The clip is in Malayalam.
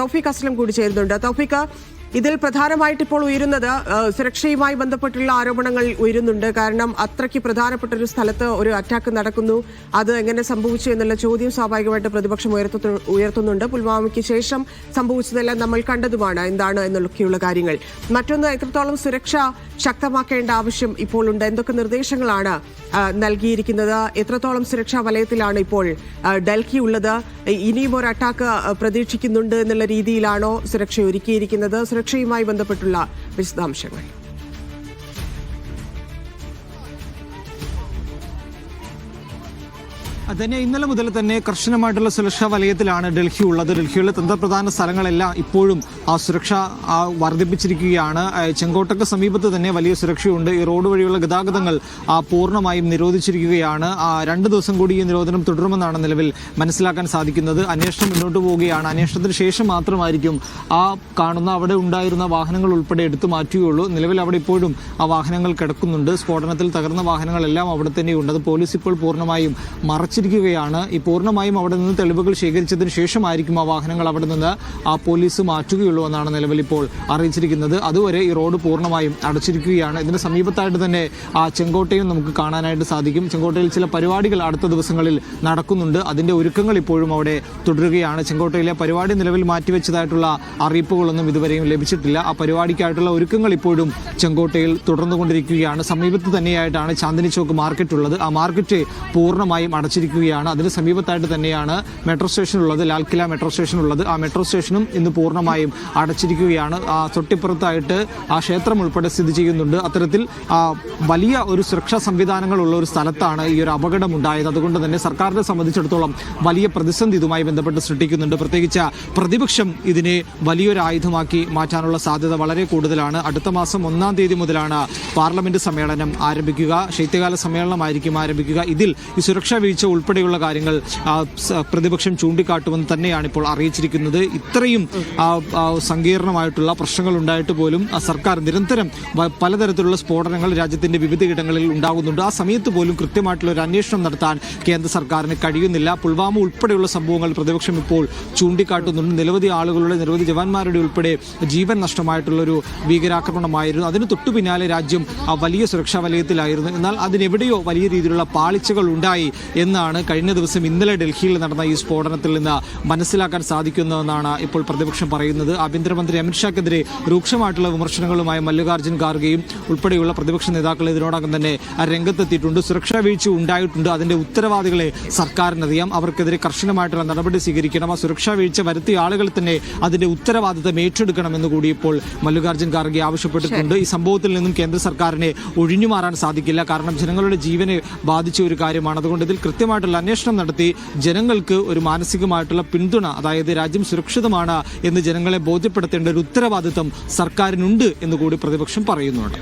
തൗഫീഖ് അസ്ലം കൂടി ചേരുന്നുണ്ട്. തൗഫീഖ് ഇതിൽ പ്രധാനമായിട്ട് ഇപ്പോൾ ഉയരുന്നത് സുരക്ഷയുമായി ബന്ധപ്പെട്ടുള്ള ആരോപണങ്ങൾ ഉയരുന്നുണ്ട്. കാരണം അത്രയ്ക്ക് പ്രധാനപ്പെട്ട ഒരു സ്ഥലത്ത് ഒരു അറ്റാക്ക് നടക്കുന്നു. അത് എങ്ങനെ സംഭവിച്ചു എന്നുള്ള ചോദ്യം സ്വാഭാവികമായിട്ട് പ്രതിപക്ഷം ഉയർത്തു ഉയർത്തുന്നുണ്ട്. പുൽവാമയ്ക്ക് ശേഷം സംഭവിച്ചതെല്ലാം നമ്മൾ കണ്ടതുമാണ്. എന്താണ് എന്നൊക്കെയുള്ള കാര്യങ്ങൾ. മറ്റൊന്ന് എത്രത്തോളം സുരക്ഷ ശക്തമാക്കേണ്ട ആവശ്യം ഇപ്പോൾ ഉണ്ട്? എന്തൊക്കെ നിർദ്ദേശങ്ങളാണ് നൽകിയിരിക്കുന്നത്? എത്രത്തോളം സുരക്ഷാ വലയത്തിലാണ് ഇപ്പോൾ ഡൽഹി ഉള്ളത്? ഇനിയും ഒരു അറ്റാക്ക് പ്രതീക്ഷിക്കുന്നുണ്ട് എന്നുള്ള രീതിയിലാണോ സുരക്ഷ ഒരുക്കിയിരിക്കുന്നത്? സുരക്ഷയുമായി ബന്ധപ്പെട്ടുള്ള വിശദാംശങ്ങൾ. അതന്നെ ഇന്നലെ മുതൽ തന്നെ കർശനമായിട്ടുള്ള സുരക്ഷാ വലയത്തിലാണ് ഡൽഹി ഉള്ളത്. ഡൽഹിയിലെ തന്ത്രപ്രധാന സ്ഥലങ്ങളെല്ലാം ഇപ്പോഴും ആ സുരക്ഷ വർദ്ധിപ്പിച്ചിരിക്കുകയാണ്. ചെങ്കോട്ടയ്ക്ക് സമീപത്ത് തന്നെ വലിയ സുരക്ഷയുണ്ട്. ഈ റോഡ് വഴിയുള്ള ഗതാഗതങ്ങൾ പൂർണമായും നിരോധിച്ചിരിക്കുകയാണ്. രണ്ട് ദിവസം കൂടി ഈ നിരോധനം തുടരുമെന്നാണ് നിലവിൽ മനസ്സിലാക്കാൻ സാധിക്കുന്നത്. അന്വേഷണം മുന്നോട്ട് പോവുകയാണ്. അന്വേഷണത്തിന് ശേഷം മാത്രമായിരിക്കും ആ കാണുന്ന അവിടെ ഉണ്ടായിരുന്ന വാഹനങ്ങൾ ഉൾപ്പെടെ എടുത്തു മാറ്റുകയുള്ളൂ. നിലവിൽ അവിടെ ഇപ്പോഴും ആ വാഹനങ്ങൾ കിടക്കുന്നുണ്ട്. സ്ഫോടനത്തിൽ തകർന്ന വാഹനങ്ങളെല്ലാം അവിടെ തന്നെയുണ്ട്. അത് പോലീസ് ഇപ്പോൾ പൂർണമായും മറച്ചിരിക്കുകയാണ് ഈ പൂർണമായും അവിടെ നിന്ന് തെളിവുകൾ ശേഖരിച്ചതിന് ശേഷമായിരിക്കും ആ വാഹനങ്ങൾ അവിടെ നിന്ന് ആ പോലീസ് മാറ്റുകയുള്ളൂ എന്നാണ് നിലവിൽ ഇപ്പോൾ അറിയിച്ചിരിക്കുന്നത്. അതുവരെ ഈ റോഡ് പൂർണമായും അടച്ചിരിക്കുകയാണ്. ഇതിന് സമീപത്തായിട്ട് തന്നെ ആ ചെങ്കോട്ടയും നമുക്ക് കാണാനായിട്ട് സാധിക്കും. ചെങ്കോട്ടയിൽ ചില പരിപാടികൾ അടുത്ത ദിവസങ്ങളിൽ നടക്കുന്നുണ്ട്. അതിന്റെ ഒരുക്കങ്ങൾ ഇപ്പോഴും അവിടെ തുടരുകയാണ്. ചെങ്കോട്ടയിലെ പരിപാടി നിലവിൽ മാറ്റിവെച്ചതായിട്ടുള്ള അറിയിപ്പുകളൊന്നും ഇതുവരെയും ലഭിച്ചിട്ടില്ല. ആ പരിപാടിക്കായിട്ടുള്ള ഒരുക്കങ്ങൾ ഇപ്പോഴും ചെങ്കോട്ടയിൽ തുടർന്നുകൊണ്ടിരിക്കുകയാണ്. സമീപത്ത് തന്നെയായിട്ടാണ് ചാന്ദിനി ചോക്ക് മാർക്കറ്റ് ഉള്ളത് ആ മാർക്കറ്റ് പൂർണമായും അടച്ചിരിക്കുകയാണ് അതിന് സമീപത്തായിട്ട് തന്നെയാണ് മെട്രോ സ്റ്റേഷൻ ഉള്ളത് ലാൽ ലാൽക്കില മെട്രോ സ്റ്റേഷൻ ഉള്ളത് ആ മെട്രോ സ്റ്റേഷനും ഇന്ന് പൂർണമായും അടച്ചിരിക്കുകയാണ്. തൊട്ടിപ്പുറത്തായിട്ട് ആ ക്ഷേത്രം ഉൾപ്പെടെ സ്ഥിതി ചെയ്യുന്നുണ്ട്. അത്തരത്തിൽ വലിയ ഒരു സുരക്ഷാ സംവിധാനങ്ങളുള്ള ഒരു സ്ഥലത്താണ് ഈ ഒരു അപകടം ഉണ്ടായത് അതുകൊണ്ട് തന്നെ സർക്കാരിനെ സംബന്ധിച്ചിടത്തോളം വലിയ പ്രതിസന്ധി ഇതുമായി ബന്ധപ്പെട്ട് സൃഷ്ടിക്കുന്നുണ്ട്. പ്രത്യേകിച്ച് പ്രതിപക്ഷം ഇതിനെ വലിയൊരു ആയുധമാക്കി മാറ്റാനുള്ള സാധ്യത വളരെ കൂടുതലാണ്. അടുത്ത മാസം ഒന്നാം തീയതി മുതലാണ് പാർലമെന്റ് സമ്മേളനം ആരംഭിക്കുക. ശൈത്യകാല സമ്മേളനമായിരിക്കും ആരംഭിക്കുക. ഇതിൽ ഈ സുരക്ഷാ വീഴ്ച ഉൾപ്പെടെയുള്ള കാര്യങ്ങൾ പ്രതിപക്ഷം ചൂണ്ടിക്കാട്ടുമെന്ന് തന്നെയാണ് ഇപ്പോൾ അറിയിച്ചിരിക്കുന്നത്. ഇത്രയും സങ്കീർണമായിട്ടുള്ള പ്രശ്നങ്ങൾ ഉണ്ടായിട്ട് പോലും സർക്കാർ നിരന്തരം പലതരത്തിലുള്ള സ്ഫോടനങ്ങൾ രാജ്യത്തിന്റെ വിവിധ ഇടങ്ങളിൽ ഉണ്ടാകുന്നുണ്ട്. ആ സമയത്ത് പോലും കൃത്യമായിട്ടുള്ള ഒരു അന്വേഷണം നടത്താൻ കേന്ദ്ര സർക്കാരിന് കഴിയുന്നില്ല. പുൽവാമ ഉൾപ്പെടെയുള്ള സംഭവങ്ങൾ പ്രതിപക്ഷം ഇപ്പോൾ ചൂണ്ടിക്കാട്ടുന്നുണ്ട്. നിരവധി ആളുകളുടെ നിരവധി ജവാന്മാരുടെ ഉൾപ്പെടെ ജീവൻ നഷ്ടമായിട്ടുള്ള ഒരു ഭീകരാക്രമണമായിരുന്നു. അതിന് തൊട്ടു പിന്നാലെ രാജ്യം വലിയ സുരക്ഷാ വലയത്തിലായിരുന്നു. എന്നാൽ അതിനെവിടെയോ വലിയ രീതിയിലുള്ള പാളിച്ചകൾ ഉണ്ടായി എന്നാണ് കഴിഞ്ഞ ദിവസം ഇന്നലെ ഡൽഹിയിൽ നടന്ന ഈ സ്ഫോടനത്തിൽ നിന്ന് മനസ്സിലാക്കാൻ സാധിക്കുന്നതെന്നാണ് ഇപ്പോൾ പ്രതിപക്ഷം പറയുന്നത്. ആഭ്യന്തരമന്ത്രി അമിത്ഷാക്കെതിരെ രൂക്ഷമായിട്ടുള്ള വിമർശനങ്ങളുമായി മല്ലികാർജുൻ ഖാർഗെയും ഉൾപ്പെടെയുള്ള പ്രതിപക്ഷ നേതാക്കൾ ഇതിനോടകം തന്നെ രംഗത്തെത്തിയിട്ടുണ്ട്. സുരക്ഷാ വീഴ്ച ഉണ്ടായിട്ടുണ്ട്. അതിന്റെ ഉത്തരവാദികളെ സർക്കാരിനറിയാം. അവർക്കെതിരെ കർശനമായിട്ടുള്ള നടപടി സ്വീകരിക്കണം. ആ സുരക്ഷാ വീഴ്ച വരുത്തിയ ആളുകൾ തന്നെ അതിന്റെ ഉത്തരവാദിത്തം ഏറ്റെടുക്കണമെന്ന് കൂടി ഇപ്പോൾ മല്ലികാർജുൻ ഖാർഗെ ആവശ്യപ്പെട്ടിട്ടുണ്ട്. ഈ സംഭവത്തിൽ നിന്നും കേന്ദ്ര സർക്കാരിനെ ഒഴിഞ്ഞുമാറാൻ സാധിക്കില്ല. കാരണം ജനങ്ങളുടെ ജീവനെ ബാധിച്ച ഒരു കാര്യമാണ്. അതുകൊണ്ട് ഇതിൽ കൃത്യമായിട്ടുള്ള അന്വേഷണം നടത്തി ജനങ്ങൾക്ക് ഒരു മാനസികമായിട്ടുള്ള പിന്തുണ അതായത് രാജ്യം സുരക്ഷിതമാണ് എന്ന് ജനങ്ങളെ ബോധ്യപ്പെടുത്തേണ്ട ഒരു ഉത്തരവാദിത്തം സർക്കാരിനുണ്ട് എന്ന് കൂടി പ്രതിപക്ഷം പറയുന്നുണ്ട്.